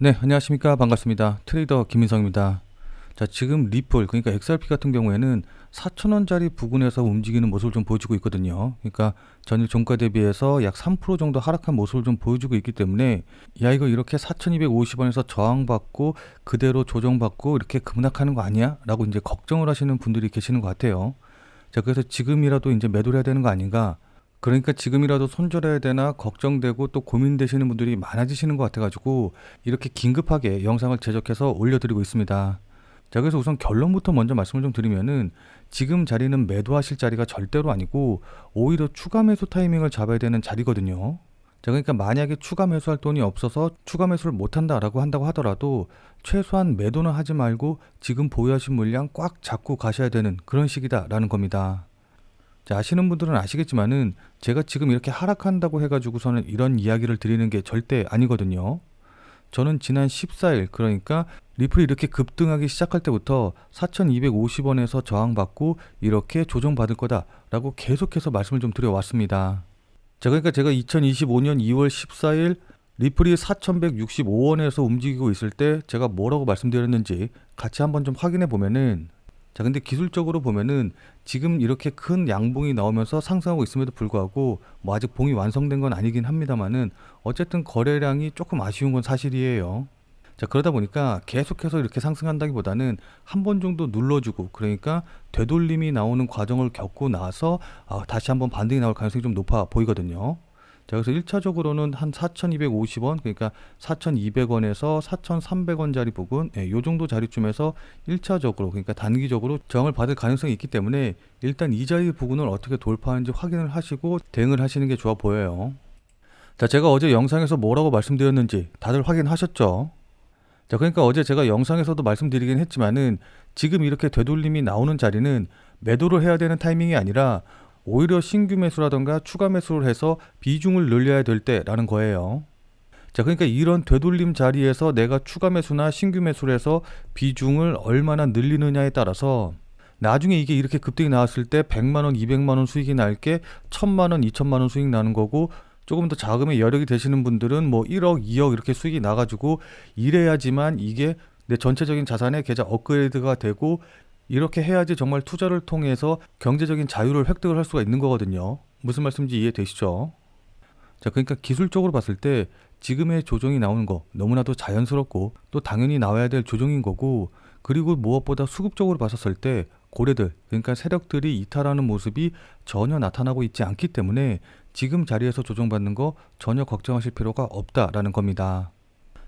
네, 안녕하십니까. 반갑습니다. 트레이더 김인성입니다. 자, 지금 리플, 그러니까 XRP 같은 경우에는 4,000원짜리 부근에서 움직이는 모습을 좀 보여주고 있거든요. 그러니까 전일 종가 대비해서 약 3% 정도 하락한 모습을 좀 보여주고 있기 때문에 야, 이거 이렇게 4,250원에서 저항받고 그대로 조정받고 이렇게 급락하는 거 아니야? 라고 이제 걱정을 하시는 분들이 계시는 것 같아요. 자, 그래서 지금이라도 이제 매도를 해야 되는 거 아닌가? 그러니까 지금이라도 손절해야 되나 걱정되고 또 고민되시는 분들이 많아지시는 것 같아가지고 이렇게 긴급하게 영상을 제작해서 올려드리고 있습니다. 자, 그래서 우선 결론부터 먼저 말씀을 좀 드리면은 지금 자리는 매도하실 자리가 절대로 아니고 오히려 추가 매수 타이밍을 잡아야 되는 자리거든요. 자, 그러니까 만약에 추가 매수할 돈이 없어서 추가 매수를 못한다라고 한다고 하더라도 최소한 매도는 하지 말고 지금 보유하신 물량 꽉 잡고 가셔야 되는 그런 시기다라는 겁니다. 자, 아시는 분들은 아시겠지만은 제가 지금 이렇게 하락한다고 해가지고서는 이런 이야기를 드리는 게 절대 아니거든요. 저는 지난 14일 그러니까 리플이 이렇게 급등하기 시작할 때부터 4,250원에서 저항받고 이렇게 조정받을 거다라고 계속해서 말씀을 좀 드려왔습니다. 자, 그러니까 제가 2025년 2월 14일 리플이 4,165원에서 움직이고 있을 때 제가 뭐라고 말씀드렸는지 같이 한번 좀 확인해 보면은 자, 근데 기술적으로 보면은 지금 이렇게 큰 양봉이 나오면서 상승하고 있음에도 불구하고 뭐 아직 봉이 완성된 건 아니긴 합니다만은 어쨌든 거래량이 조금 아쉬운 건 사실이에요. 자, 그러다 보니까 계속해서 이렇게 상승한다기보다는 한 번 정도 눌러주고 그러니까 되돌림이 나오는 과정을 겪고 나서 아, 다시 한번 반등이 나올 가능성이 좀 높아 보이거든요. 자, 그래서 1차적으로는 한 4,250원, 그러니까 4,200원에서 4,300원짜리 부분, 예, 요 정도 자리쯤에서 1차적으로, 그러니까 단기적으로 저항을 받을 가능성이 있기 때문에 일단 이 자리 부분을 어떻게 돌파하는지 확인을 하시고 대응을 하시는 게 좋아 보여요. 자, 제가 어제 영상에서 뭐라고 말씀드렸는지 다들 확인하셨죠? 자, 그러니까 어제 제가 영상에서도 말씀드리긴 했지만은 지금 이렇게 되돌림이 나오는 자리는 매도를 해야 되는 타이밍이 아니라 오히려 신규 매수라던가 추가 매수를 해서 비중을 늘려야 될 때라는 거예요. 자, 그러니까 이런 되돌림 자리에서 내가 추가 매수나 신규 매수를 해서 비중을 얼마나 늘리느냐에 따라서 나중에 이게 이렇게 급등이 나왔을 때 100만 원, 200만 원 수익이 날 게 1000만 원, 2000만 원 수익 나는 거고 조금 더 자금의 여력이 되시는 분들은 뭐 1억, 2억 이렇게 수익이 나가지고 이래야지만 이게 내 전체적인 자산의 계좌 업그레이드가 되고 이렇게 해야지 정말 투자를 통해서 경제적인 자유를 획득을 할 수가 있는 거거든요. 무슨 말씀인지 이해되시죠? 자, 그러니까 기술적으로 봤을 때 지금의 조정이 나오는 거 너무나도 자연스럽고 또 당연히 나와야 될 조정인 거고 그리고 무엇보다 수급적으로 봤었을 때 고래들 그러니까 세력들이 이탈하는 모습이 전혀 나타나고 있지 않기 때문에 지금 자리에서 조정받는 거 전혀 걱정하실 필요가 없다라는 겁니다.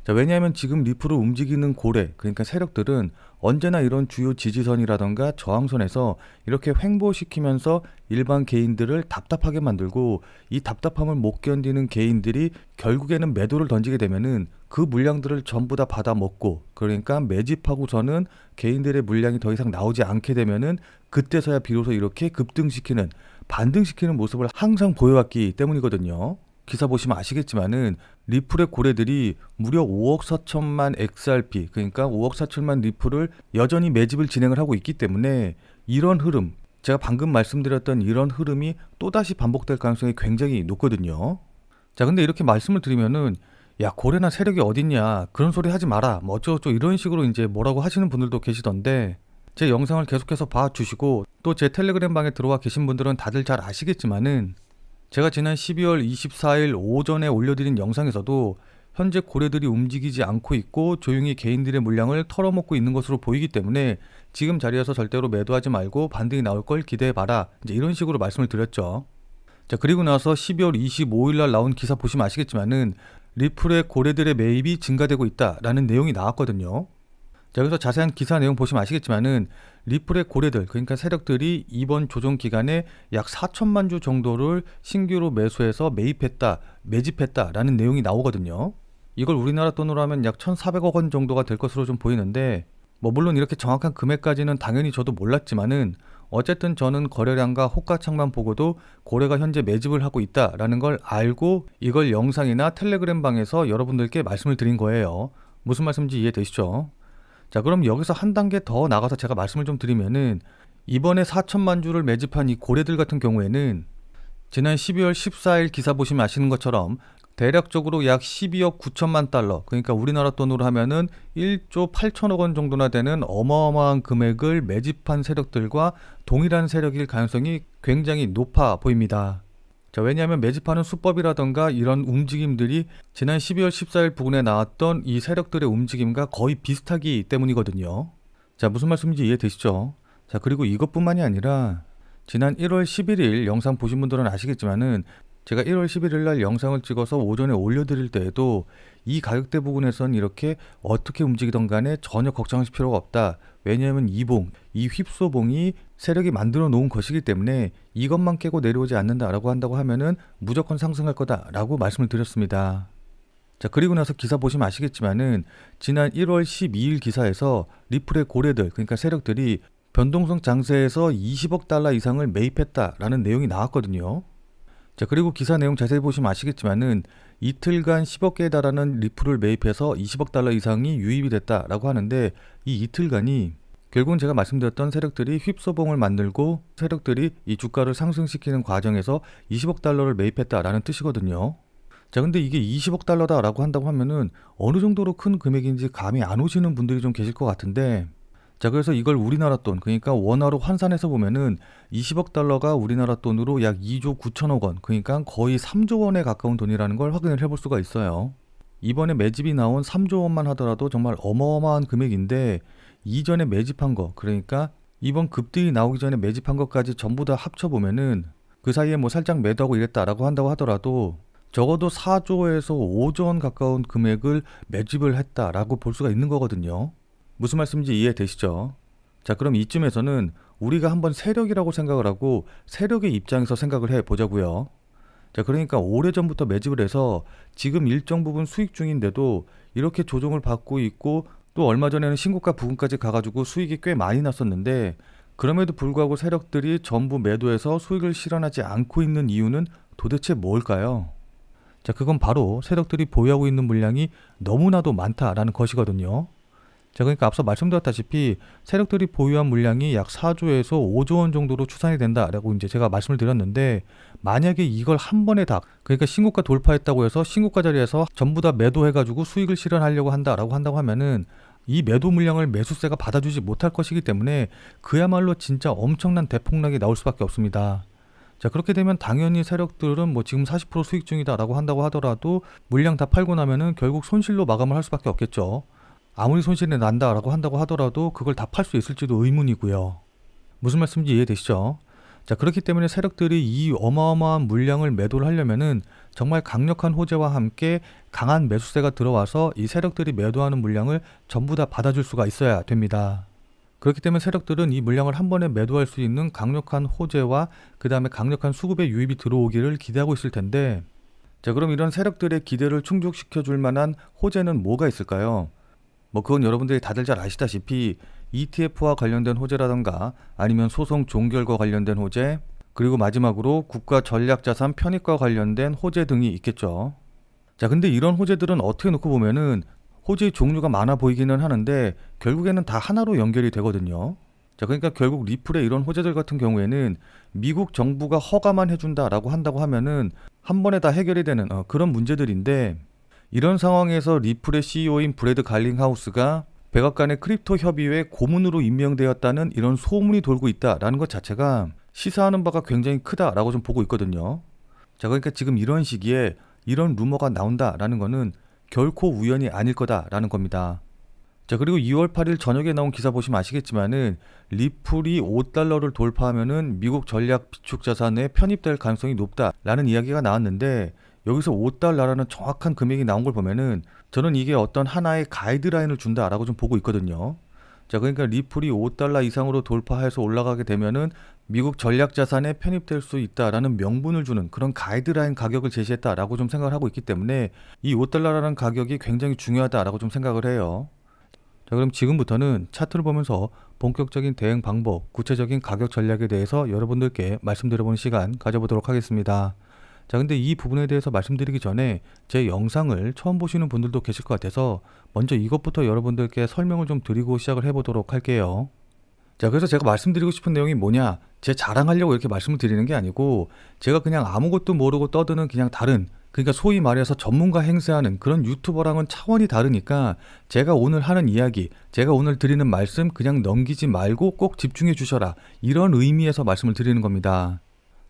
자, 왜냐하면 지금 리프로 움직이는 고래, 그러니까 세력들은 언제나 이런 주요 지지선이라던가 저항선에서 이렇게 횡보시키면서 일반 개인들을 답답하게 만들고 이 답답함을 못 견디는 개인들이 결국에는 매도를 던지게 되면은 그 물량들을 전부 다 받아 먹고 그러니까 매집하고서는 개인들의 물량이 더 이상 나오지 않게 되면은 그때서야 비로소 이렇게 급등시키는 반등시키는 모습을 항상 보여왔기 때문이거든요. 기사 보시면 아시겠지만은 리플의 고래들이 무려 5억 4천만 XRP 그러니까 5억 4천만 리플을 여전히 매집을 진행을 하고 있기 때문에 이런 흐름 제가 방금 말씀드렸던 이런 흐름이 또다시 반복될 가능성이 굉장히 높거든요. 자 근데 이렇게 말씀을 드리면은 야 고래나 세력이 어딨냐 그런 소리 하지 마라 뭐 어쩌고저쩌고 이런 식으로 이제 뭐라고 하시는 분들도 계시던데 제 영상을 계속해서 봐주시고 또 제 텔레그램 방에 들어와 계신 분들은 다들 잘 아시겠지만은 제가 지난 12월 24일 오전에 올려드린 영상에서도 현재 고래들이 움직이지 않고 있고 조용히 개인들의 물량을 털어먹고 있는 것으로 보이기 때문에 지금 자리에서 절대로 매도하지 말고 반등이 나올 걸 기대해봐라. 이제 이런 식으로 말씀을 드렸죠. 자, 그리고 나서 12월 25일 날 나온 기사 보시면 아시겠지만은 리플의 고래들의 매입이 증가되고 있다라는 내용이 나왔거든요. 자, 그래서 자세한 기사 내용 보시면 아시겠지만은 리플의 고래들, 그러니까 세력들이 이번 조정 기간에 약 4천만 주 정도를 신규로 매수해서 매입했다, 매집했다라는 내용이 나오거든요. 이걸 우리나라 돈으로 하면 약 1,400억 원 정도가 될 것으로 좀 보이는데, 뭐 물론 이렇게 정확한 금액까지는 당연히 저도 몰랐지만은 어쨌든 저는 거래량과 호가창만 보고도 고래가 현재 매집을 하고 있다라는 걸 알고 이걸 영상이나 텔레그램 방에서 여러분들께 말씀을 드린 거예요. 무슨 말씀인지 이해되시죠? 자, 그럼 여기서 한 단계 더 나가서 제가 말씀을 좀 드리면은 이번에 4천만 주를 매집한 이 고래들 같은 경우에는 지난 12월 14일 기사 보시면 아시는 것처럼 대략적으로 약 12억 9천만 달러, 그러니까 우리나라 돈으로 하면은 1조 8천억 원 정도나 되는 어마어마한 금액을 매집한 세력들과 동일한 세력일 가능성이 굉장히 높아 보입니다. 자, 왜냐하면 매집하는 수법이라던가 이런 움직임들이 지난 12월 14일 부근에 나왔던 이 세력들의 움직임과 거의 비슷하기 때문이거든요. 자, 무슨 말씀인지 이해되시죠? 자, 그리고 이것뿐만이 아니라 지난 1월 11일 영상 보신 분들은 아시겠지만은 제가 1월 11일 날 영상을 찍어서 오전에 올려드릴 때에도 이 가격대 부분에선 이렇게 어떻게 움직이던 간에 전혀 걱정하실 필요가 없다. 왜냐하면 이 봉, 이 휩소봉이 세력이 만들어 놓은 것이기 때문에 이것만 깨고 내려오지 않는다라고 한다고 하면은 무조건 상승할 거다라고 말씀을 드렸습니다. 자, 그리고 나서 기사 보시면 아시겠지만은 지난 1월 12일 기사에서 리플의 고래들, 그러니까 세력들이 변동성 장세에서 20억 달러 이상을 매입했다라는 내용이 나왔거든요. 자, 그리고 기사 내용 자세히 보시면 아시겠지만은 이틀간 10억 개에 달하는 리플을 매입해서 20억 달러 이상이 유입이 됐다라고 하는데 이 이틀간이 결국은 제가 말씀드렸던 세력들이 휩소봉을 만들고 세력들이 이 주가를 상승시키는 과정에서 20억 달러를 매입했다라는 뜻이거든요. 자, 근데 이게 20억 달러다라고 한다고 하면은 어느 정도로 큰 금액인지 감이 안 오시는 분들이 좀 계실 것 같은데 자, 그래서 이걸 우리나라 돈, 그러니까 원화로 환산해서 보면은 20억 달러가 우리나라 돈으로 약 2조 9천억 원, 그러니까 거의 3조 원에 가까운 돈이라는 걸 확인을 해볼 수가 있어요. 이번에 매집이 나온 3조 원만 하더라도 정말 어마어마한 금액인데 이전에 매집한 거, 그러니까 이번 급등이 나오기 전에 매집한 것까지 전부 다 합쳐보면은 그 사이에 뭐 살짝 매도하고 이랬다라고 한다고 하더라도 적어도 4조에서 5조 원 가까운 금액을 매집을 했다라고 볼 수가 있는 거거든요. 무슨 말씀인지 이해되시죠? 자, 그럼 이쯤에서는 우리가 한번 세력이라고 생각을 하고 세력의 입장에서 생각을 해 보자고요. 자, 그러니까 오래전부터 매집을 해서 지금 일정 부분 수익 중인데도 이렇게 조정을 받고 있고 또 얼마 전에는 신고가 부근까지 가가지고 수익이 꽤 많이 났었는데 그럼에도 불구하고 세력들이 전부 매도해서 수익을 실현하지 않고 있는 이유는 도대체 뭘까요? 자, 그건 바로 세력들이 보유하고 있는 물량이 너무나도 많다라는 것이거든요. 자, 그러니까 앞서 말씀드렸다시피 세력들이 보유한 물량이 약 4조에서 5조 원 정도로 추산이 된다라고 이제 제가 말씀을 드렸는데 만약에 이걸 한 번에 다 그러니까 신고가 돌파했다고 해서 신고가 자리에서 전부 다 매도해 가지고 수익을 실현하려고 한다라고 한다고 하면은 이 매도 물량을 매수세가 받아주지 못할 것이기 때문에 그야말로 진짜 엄청난 대폭락이 나올 수밖에 없습니다. 자 그렇게 되면 당연히 세력들은 뭐 지금 40% 수익 중이다라고 한다고 하더라도 물량 다 팔고 나면은 결국 손실로 마감을 할 수밖에 없겠죠. 아무리 손실이 난다라고 한다고 하더라도 그걸 다 팔 수 있을지도 의문이고요. 무슨 말씀인지 이해되시죠? 자, 그렇기 때문에 세력들이 이 어마어마한 물량을 매도를 하려면은 정말 강력한 호재와 함께 강한 매수세가 들어와서 이 세력들이 매도하는 물량을 전부 다 받아줄 수가 있어야 됩니다. 그렇기 때문에 세력들은 이 물량을 한 번에 매도할 수 있는 강력한 호재와 그 다음에 강력한 수급의 유입이 들어오기를 기대하고 있을 텐데 자, 그럼 이런 세력들의 기대를 충족시켜 줄 만한 호재는 뭐가 있을까요? 뭐 그건 여러분들이 다들 잘 아시다시피 ETF와 관련된 호재라던가 아니면 소송 종결과 관련된 호재 그리고 마지막으로 국가 전략 자산 편입과 관련된 호재 등이 있겠죠. 자, 근데 이런 호재들은 어떻게 놓고 보면은 호재의 종류가 많아 보이기는 하는데 결국에는 다 하나로 연결이 되거든요. 자, 그러니까 결국 리플의 이런 호재들 같은 경우에는 미국 정부가 허가만 해준다라고 한다고 하면은 한 번에 다 해결이 되는 어, 그런 문제들인데 이런 상황에서 리플의 CEO인 브래드 갈링하우스가 백악관의 크립토 협의회 고문으로 임명되었다는 이런 소문이 돌고 있다라는 것 자체가 시사하는 바가 굉장히 크다라고 좀 보고 있거든요. 자, 그러니까 지금 이런 시기에 이런 루머가 나온다라는 거는 결코 우연이 아닐 거다라는 겁니다. 자, 그리고 2월 8일 저녁에 나온 기사 보시면 아시겠지만은 리플이 5달러를 돌파하면은 미국 전략 비축 자산에 편입될 가능성이 높다라는 이야기가 나왔는데 여기서 5달러라는 정확한 금액이 나온 걸 보면은 저는 이게 어떤 하나의 가이드라인을 준다라고 좀 보고 있거든요. 자, 그러니까 리플이 5달러 이상으로 돌파해서 올라가게 되면은 미국 전략 자산에 편입될 수 있다라는 명분을 주는 그런 가이드라인 가격을 제시했다라고 좀 생각을 하고 있기 때문에 이 5달러라는 가격이 굉장히 중요하다라고 좀 생각을 해요. 자, 그럼 지금부터는 차트를 보면서 본격적인 대응 방법, 구체적인 가격 전략에 대해서 여러분들께 말씀드려보는 시간 가져보도록 하겠습니다. 자, 근데 이 부분에 대해서 말씀드리기 전에 제 영상을 처음 보시는 분들도 계실 것 같아서 먼저 이것부터 여러분들께 설명을 좀 드리고 시작을 해보도록 할게요. 자, 그래서 제가 말씀드리고 싶은 내용이 뭐냐? 제 자랑하려고 이렇게 말씀을 드리는 게 아니고 제가 그냥 아무것도 모르고 떠드는 그냥 다른 그러니까 소위 말해서 전문가 행세하는 그런 유튜버랑은 차원이 다르니까 제가 오늘 하는 이야기, 제가 오늘 드리는 말씀 그냥 넘기지 말고 꼭 집중해 주셔라. 이런 의미에서 말씀을 드리는 겁니다.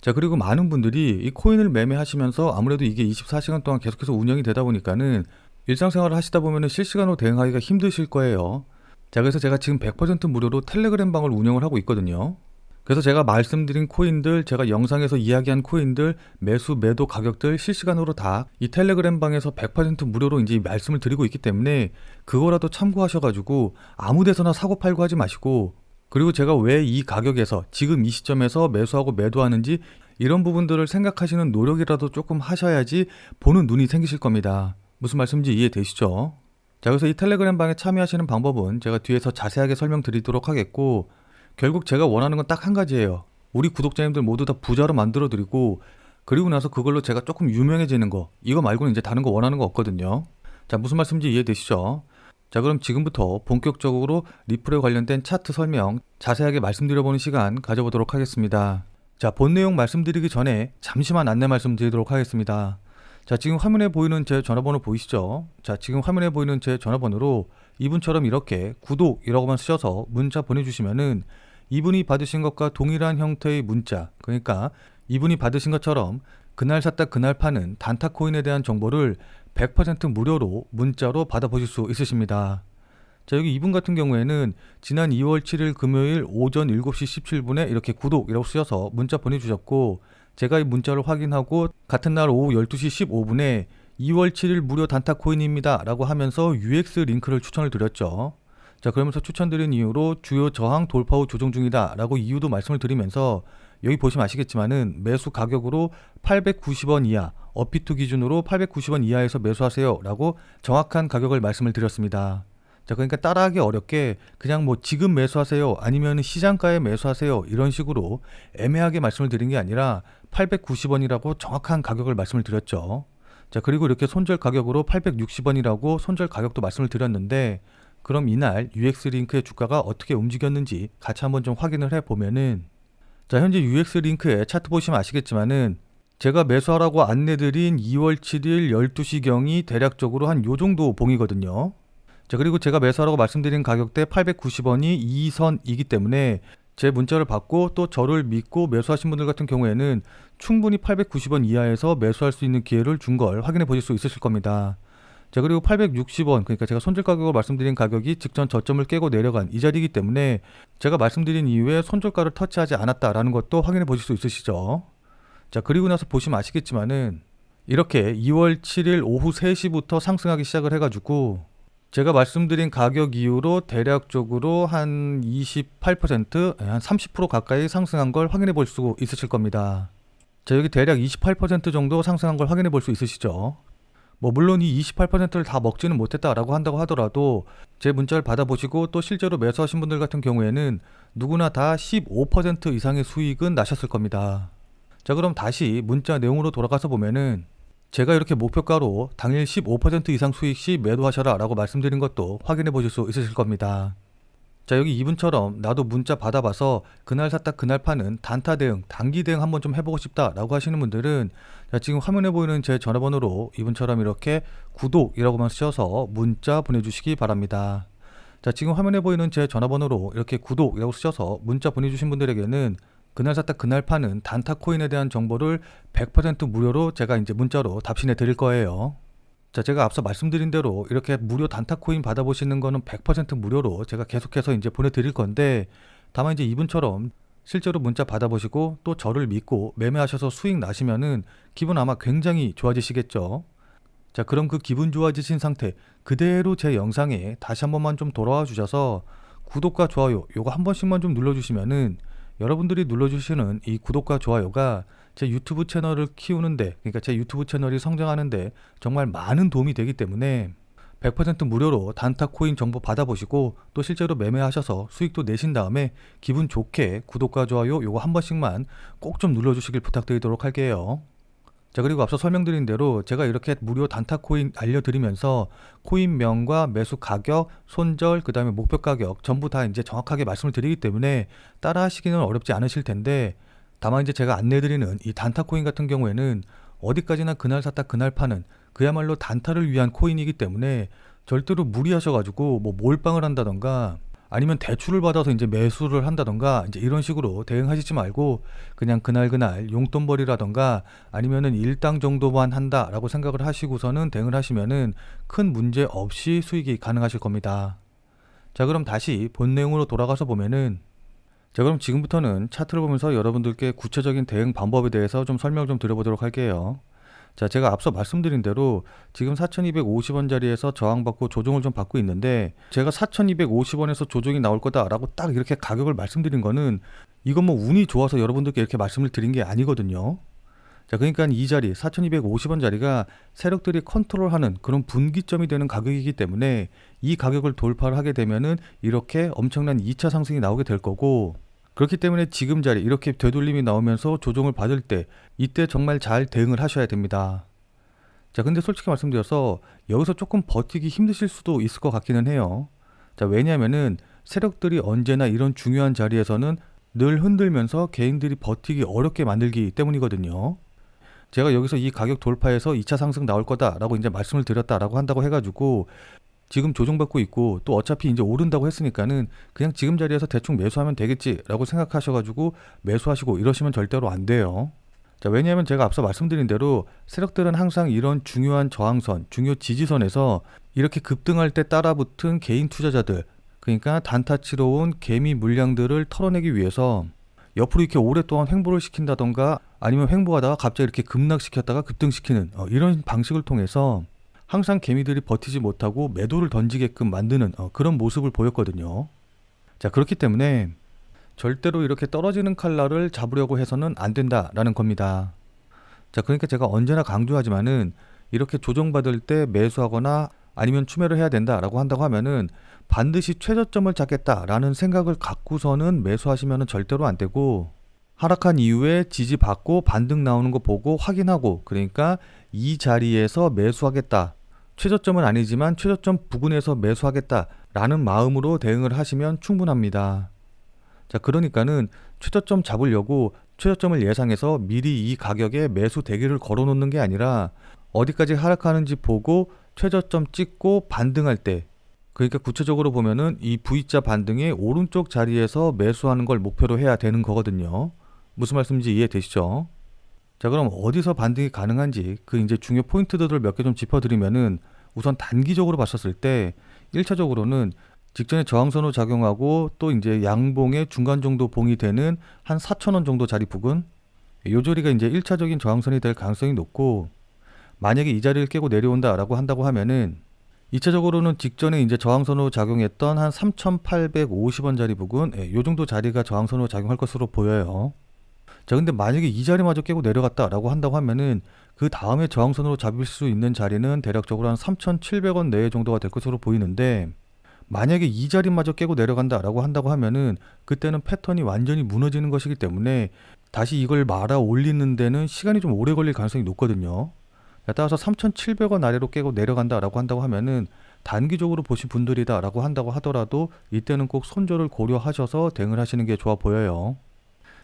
자, 그리고 많은 분들이 이 코인을 매매하시면서 아무래도 이게 24시간 동안 계속해서 운영이 되다 보니까는 일상생활을 하시다 보면은 실시간으로 대응하기가 힘드실 거예요. 자, 그래서 제가 지금 100% 무료로 텔레그램 방을 운영을 하고 있거든요. 그래서 제가 말씀드린 코인들, 제가 영상에서 이야기한 코인들, 매수, 매도 가격들 실시간으로 다 이 텔레그램 방에서 100% 무료로 이제 말씀을 드리고 있기 때문에 그거라도 참고하셔가지고 아무 데서나 사고 팔고 하지 마시고 그리고 제가 왜 이 가격에서 지금 이 시점에서 매수하고 매도하는지 이런 부분들을 생각하시는 노력이라도 조금 하셔야지 보는 눈이 생기실 겁니다. 무슨 말씀인지 이해되시죠? 자, 그래서 이 텔레그램 방에 참여하시는 방법은 제가 뒤에서 자세하게 설명드리도록 하겠고 결국 제가 원하는 건 딱 한 가지예요. 우리 구독자님들 모두 다 부자로 만들어 드리고 그리고 나서 그걸로 제가 조금 유명해지는 거 이거 말고는 이제 다른 거 원하는 거 없거든요. 자 무슨 말씀인지 이해되시죠? 자 그럼 지금부터 본격적으로 리플에 관련된 차트 설명 자세하게 말씀드려보는 시간 가져보도록 하겠습니다. 자 본 내용 말씀드리기 전에 잠시만 안내 말씀드리도록 하겠습니다. 자 지금 화면에 보이는 제 전화번호 보이시죠? 자 지금 화면에 보이는 제 전화번호로 이분처럼 이렇게 구독이라고만 쓰셔서 문자 보내주시면은 이분이 받으신 것과 동일한 형태의 문자, 그러니까 이분이 받으신 것처럼 그날 샀다 그날 파는 단타 코인에 대한 정보를 100% 무료로 문자로 받아보실 수 있으십니다. 자, 여기 이분 같은 경우에는 지난 2월 7일 금요일 오전 7시 17분에 이렇게 구독이라고 쓰셔서 문자 보내주셨고, 제가 이 문자를 확인하고 같은 날 오후 12시 15분에 2월 7일 무료 단타 코인입니다. 라고 하면서 UX 링크를 추천을 드렸죠. 자, 그러면서 추천드린 이유로 주요 저항 돌파 후 조정 중이다 라고 이유도 말씀을 드리면서 여기 보시면 아시겠지만은 매수 가격으로 890원 이하, 어피투 기준으로 890원 이하에서 매수하세요 라고 정확한 가격을 말씀을 드렸습니다. 자, 그러니까 따라하기 어렵게 그냥 뭐 지금 매수하세요 아니면 시장가에 매수하세요 이런 식으로 애매하게 말씀을 드린 게 아니라 890원이라고 정확한 가격을 말씀을 드렸죠. 자, 그리고 이렇게 손절 가격으로 860원이라고 손절 가격도 말씀을 드렸는데 그럼 이날 UX 링크의 주가가 어떻게 움직였는지 같이 한번 좀 확인을 해 보면은 자, 현재 UX 링크에 차트 보시면 아시겠지만은 제가 매수하라고 안내드린 2월 7일 12시경이 대략적으로 한 요 정도 봉이거든요. 자, 그리고 제가 매수하라고 말씀드린 가격대 890원이 2선이기 때문에 제 문자를 받고 또 저를 믿고 매수하신 분들 같은 경우에는 충분히 890원 이하에서 매수할 수 있는 기회를 준 걸 확인해 보실 수 있으실 겁니다. 자, 그리고 860원, 그러니까 제가 손절 가격으로 말씀드린 가격이 직전 저점을 깨고 내려간 이 자리이기 때문에 제가 말씀드린 이후에 손절가를 터치하지 않았다라는 것도 확인해 보실 수 있으시죠. 자, 그리고 나서 보시면 아시겠지만은 이렇게 2월 7일 오후 3시부터 상승하기 시작을 해가지고 제가 말씀드린 가격 이후로 대략적으로 한 28%, 한 30% 가까이 상승한 걸 확인해 볼 수 있으실 겁니다. 자, 여기 대략 28% 정도 상승한 걸 확인해 볼 수 있으시죠? 뭐 물론 이 28%를 다 먹지는 못했다라고 한다고 하더라도 제 문자를 받아보시고 또 실제로 매수하신 분들 같은 경우에는 누구나 다 15% 이상의 수익은 나셨을 겁니다. 자 그럼 다시 문자 내용으로 돌아가서 보면은 제가 이렇게 목표가로 당일 15% 이상 수익 시 매도하셔라 라고 말씀드린 것도 확인해 보실 수 있으실 겁니다. 자 여기 이분처럼 나도 문자 받아봐서 그날 샀다 그날 파는 단타 대응 단기 대응 한번 좀 해보고 싶다라고 하시는 분들은 자 지금 화면에 보이는 제 전화번호로 이분처럼 이렇게 구독이라고만 쓰셔서 문자 보내주시기 바랍니다. 자 지금 화면에 보이는 제 전화번호로 이렇게 구독이라고 쓰셔서 문자 보내주신 분들에게는 그날 샀다 그날 파는 단타 코인에 대한 정보를 100% 무료로 제가 이제 문자로 답신해 드릴 거예요. 자, 제가 앞서 말씀드린 대로 이렇게 무료 단타 코인 받아보시는 거는 100% 무료로 제가 계속해서 이제 보내드릴 건데 다만 이제 이분처럼 실제로 문자 받아보시고 또 저를 믿고 매매하셔서 수익 나시면은 기분 아마 굉장히 좋아지시겠죠. 자, 그럼 그 기분 좋아지신 상태 그대로 제 영상에 다시 한 번만 좀 돌아와 주셔서 구독과 좋아요 요거 한 번씩만 좀 눌러주시면은 여러분들이 눌러주시는 이 구독과 좋아요가 제 유튜브 채널을 키우는데, 그러니까 제 유튜브 채널이 성장하는데 정말 많은 도움이 되기 때문에 100% 무료로 단타 코인 정보 받아보시고 또 실제로 매매하셔서 수익도 내신 다음에 기분 좋게 구독과 좋아요 요거 한 번씩만 꼭 좀 눌러주시길 부탁드리도록 할게요. 자 그리고 앞서 설명드린 대로 제가 이렇게 무료 단타 코인 알려드리면서 코인명과 매수 가격, 손절, 그 다음에 목표 가격 전부 다 이제 정확하게 말씀을 드리기 때문에 따라 하시기는 어렵지 않으실 텐데 다만 이제 제가 안내드리는 이 단타 코인 같은 경우에는 어디까지나 그날 샀다 그날 파는 그야말로 단타를 위한 코인이기 때문에 절대로 무리하셔가지고 뭐 몰빵을 한다던가 아니면 대출을 받아서 이제 매수를 한다던가 이제 이런 식으로 대응하시지 말고 그냥 그날 그날 용돈벌이라던가 아니면은 일당 정도만 한다라고 생각을 하시고서는 대응을 하시면은 큰 문제 없이 수익이 가능하실 겁니다. 자 그럼 다시 본 내용으로 돌아가서 보면은 자 그럼 지금부터는 차트를 보면서 여러분들께 구체적인 대응 방법에 대해서 좀 설명 좀 드려보도록 할게요. 자 제가 앞서 말씀드린 대로 지금 4250원짜리에서 저항받고 조정을 좀 받고 있는데 제가 4250원에서 조정이 나올 거다라고 딱 이렇게 가격을 말씀드린 거는 이건 뭐 운이 좋아서 여러분들께 이렇게 말씀을 드린 게 아니거든요. 자 그러니까 이 자리 4250원짜리가 세력들이 컨트롤하는 그런 분기점이 되는 가격이기 때문에 이 가격을 돌파를 하게 되면은 이렇게 엄청난 2차 상승이 나오게 될 거고 그렇기 때문에 지금 자리 이렇게 되돌림이 나오면서 조정을 받을 때 이때 정말 잘 대응을 하셔야 됩니다. 자, 근데 솔직히 말씀드려서 여기서 조금 버티기 힘드실 수도 있을 것 같기는 해요. 자, 왜냐하면은 세력들이 언제나 이런 중요한 자리에서는 늘 흔들면서 개인들이 버티기 어렵게 만들기 때문이거든요. 제가 여기서 이 가격 돌파해서 2차 상승 나올 거다라고 이제 말씀을 드렸다라고 한다고 해가지고 지금 조정받고 있고 또 어차피 이제 오른다고 했으니까는 그냥 지금 자리에서 대충 매수하면 되겠지라고 생각하셔가지고 매수하시고 이러시면 절대로 안 돼요. 자, 왜냐하면 제가 앞서 말씀드린 대로 세력들은 항상 이런 중요한 저항선, 중요 지지선에서 이렇게 급등할 때 따라붙은 개인 투자자들, 그러니까 단타 치러 온 개미 물량들을 털어내기 위해서 옆으로 이렇게 오랫동안 횡보를 시킨다던가 아니면 횡보하다가 갑자기 이렇게 급락시켰다가 급등시키는 어, 이런 방식을 통해서 항상 개미들이 버티지 못하고 매도를 던지게끔 만드는 어, 그런 모습을 보였거든요. 자 그렇기 때문에 절대로 이렇게 떨어지는 칼날을 잡으려고 해서는 안 된다라는 겁니다. 자 그러니까 제가 언제나 강조하지만은 이렇게 조정받을 때 매수하거나 아니면 추매를 해야 된다라고 한다고 하면은 반드시 최저점을 잡겠다라는 생각을 갖고서는 매수하시면은 절대로 안 되고 하락한 이후에 지지받고 반등 나오는 거 보고 확인하고 그러니까 이 자리에서 매수하겠다. 최저점은 아니지만 최저점 부근에서 매수하겠다라는 마음으로 대응을 하시면 충분합니다. 자, 그러니까는 최저점 잡으려고 최저점을 예상해서 미리 이 가격에 매수 대기를 걸어 놓는 게 아니라 어디까지 하락하는지 보고 최저점 찍고 반등할 때 그러니까 구체적으로 보면은 이 V자 반등의 오른쪽 자리에서 매수하는 걸 목표로 해야 되는 거거든요. 무슨 말씀인지 이해되시죠? 자, 그럼 어디서 반등이 가능한지 그 이제 중요 포인트들을 몇 개 좀 짚어드리면은 우선 단기적으로 봤었을 때 1차적으로는 직전에 저항선으로 작용하고 또 이제 양봉의 중간 정도 봉이 되는 한 4천원 정도 자리 부근 요 자리가 이제 1차적인 저항선이 될 가능성이 높고 만약에 이 자리를 깨고 내려온다라고 한다고 하면은 2차적으로는 직전에 이제 저항선으로 작용했던 한 3,850원 자리 부근 예, 요 정도 자리가 저항선으로 작용할 것으로 보여요. 자 근데 만약에 이 자리마저 깨고 내려갔다라고 한다고 하면은 그 다음에 저항선으로 잡을 수 있는 자리는 대략적으로 한 3,700원 내외 정도가 될 것으로 보이는데 만약에 이 자리마저 깨고 내려간다라고 한다고 하면은 그때는 패턴이 완전히 무너지는 것이기 때문에 다시 이걸 말아 올리는 데는 시간이 좀 오래 걸릴 가능성이 높거든요. 따라서 3,700원 아래로 깨고 내려간다라고 한다고 하면은 단기적으로 보신 분들이다라고 한다고 하더라도 이때는 꼭 손절을 고려하셔서 대응을 하시는 게 좋아 보여요.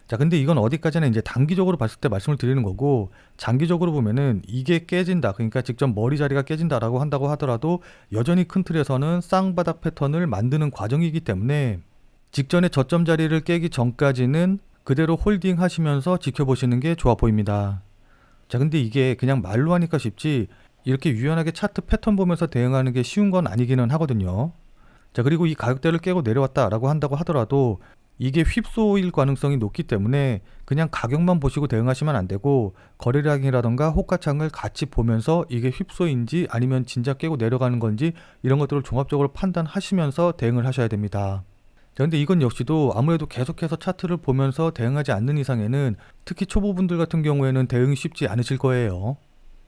자, 근데 이건 어디까지나 이제 단기적으로 봤을 때 말씀을 드리는 거고, 장기적으로 보면은 이게 깨진다. 그러니까 직접 머리 자리가 깨진다라고 한다고 하더라도 여전히 큰 틀에서는 쌍바닥 패턴을 만드는 과정이기 때문에 직전에 저점 자리를 깨기 전까지는 그대로 홀딩 하시면서 지켜보시는 게 좋아 보입니다. 자, 근데 이게 그냥 말로 하니까 쉽지 이렇게 유연하게 차트 패턴 보면서 대응하는 게 쉬운 건 아니기는 하거든요. 자, 그리고 이 가격대를 깨고 내려왔다라고 한다고 하더라도 이게 휩소일 가능성이 높기 때문에 그냥 가격만 보시고 대응하시면 안 되고 거래량이라던가 호가창을 같이 보면서 이게 휩소인지 아니면 진짜 깨고 내려가는 건지 이런 것들을 종합적으로 판단하시면서 대응을 하셔야 됩니다. 자, 근데 이건 역시도 아무래도 계속해서 차트를 보면서 대응하지 않는 이상에는 특히 초보분들 같은 경우에는 대응이 쉽지 않으실 거예요.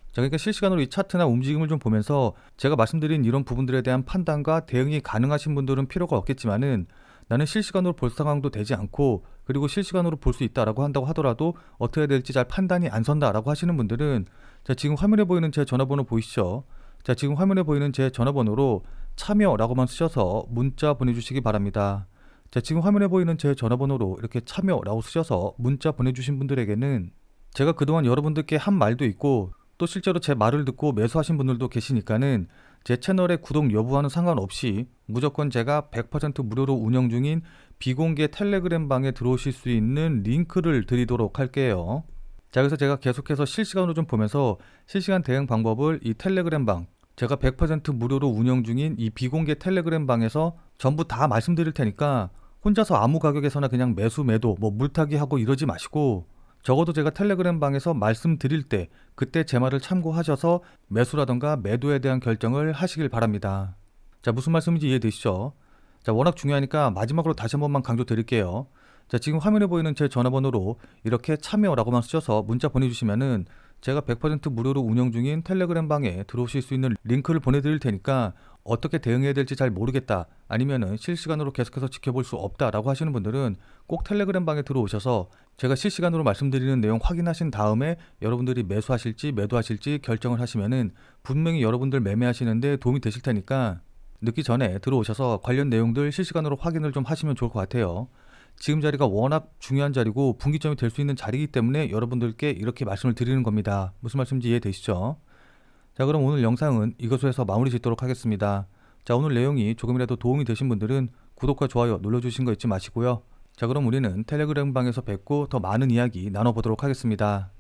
자, 그러니까 실시간으로 이 차트나 움직임을 좀 보면서 제가 말씀드린 이런 부분들에 대한 판단과 대응이 가능하신 분들은 필요가 없겠지만은 나는 실시간으로 볼 상황도 되지 않고 그리고 실시간으로 볼 수 있다라고 한다고 하더라도 어떻게 될지 잘 판단이 안 선다라고 하시는 분들은 자 지금 화면에 보이는 제 전화번호 보이시죠? 자 지금 화면에 보이는 제 전화번호로 참여라고만 쓰셔서 문자 보내주시기 바랍니다. 자 지금 화면에 보이는 제 전화번호로 이렇게 참여라고 쓰셔서 문자 보내주신 분들에게는 제가 그동안 여러분들께 한 말도 있고 또 실제로 제 말을 듣고 매수하신 분들도 계시니까는 제 채널의 구독 여부와는 상관없이 무조건 제가 100% 무료로 운영 중인 비공개 텔레그램 방에 들어오실 수 있는 링크를 드리도록 할게요. 자, 그래서 제가 계속해서 실시간으로 좀 보면서 실시간 대응 방법을 이 텔레그램 방, 제가 100% 무료로 운영 중인 이 비공개 텔레그램 방에서 전부 다 말씀드릴 테니까 혼자서 아무 가격에서나 그냥 매수, 매도, 뭐 물타기 하고 이러지 마시고 적어도 제가 텔레그램 방에서 말씀드릴 때 그때 제 말을 참고하셔서 매수라던가 매도에 대한 결정을 하시길 바랍니다. 자, 무슨 말씀인지 이해되시죠? 자, 워낙 중요하니까 마지막으로 다시 한 번만 강조드릴게요. 자, 지금 화면에 보이는 제 전화번호로 이렇게 참여라고만 쓰셔서 문자 보내주시면은 제가 100% 무료로 운영 중인 텔레그램 방에 들어오실 수 있는 링크를 보내드릴 테니까 어떻게 대응해야 될지 잘 모르겠다 아니면은 실시간으로 계속해서 지켜볼 수 없다라고 하시는 분들은 꼭 텔레그램 방에 들어오셔서 제가 실시간으로 말씀드리는 내용 확인하신 다음에 여러분들이 매수하실지 매도하실지 결정을 하시면은 분명히 여러분들 매매하시는데 도움이 되실 테니까 늦기 전에 들어오셔서 관련 내용들 실시간으로 확인을 좀 하시면 좋을 것 같아요. 지금 자리가 워낙 중요한 자리고 분기점이 될 수 있는 자리이기 때문에 여러분들께 이렇게 말씀을 드리는 겁니다. 무슨 말씀인지 이해되시죠? 자, 그럼 오늘 영상은 이것으로 해서 마무리 짓도록 하겠습니다. 자, 오늘 내용이 조금이라도 도움이 되신 분들은 구독과 좋아요 눌러주신 거 잊지 마시고요. 자, 그럼 우리는 텔레그램 방에서 뵙고 더 많은 이야기 나눠보도록 하겠습니다.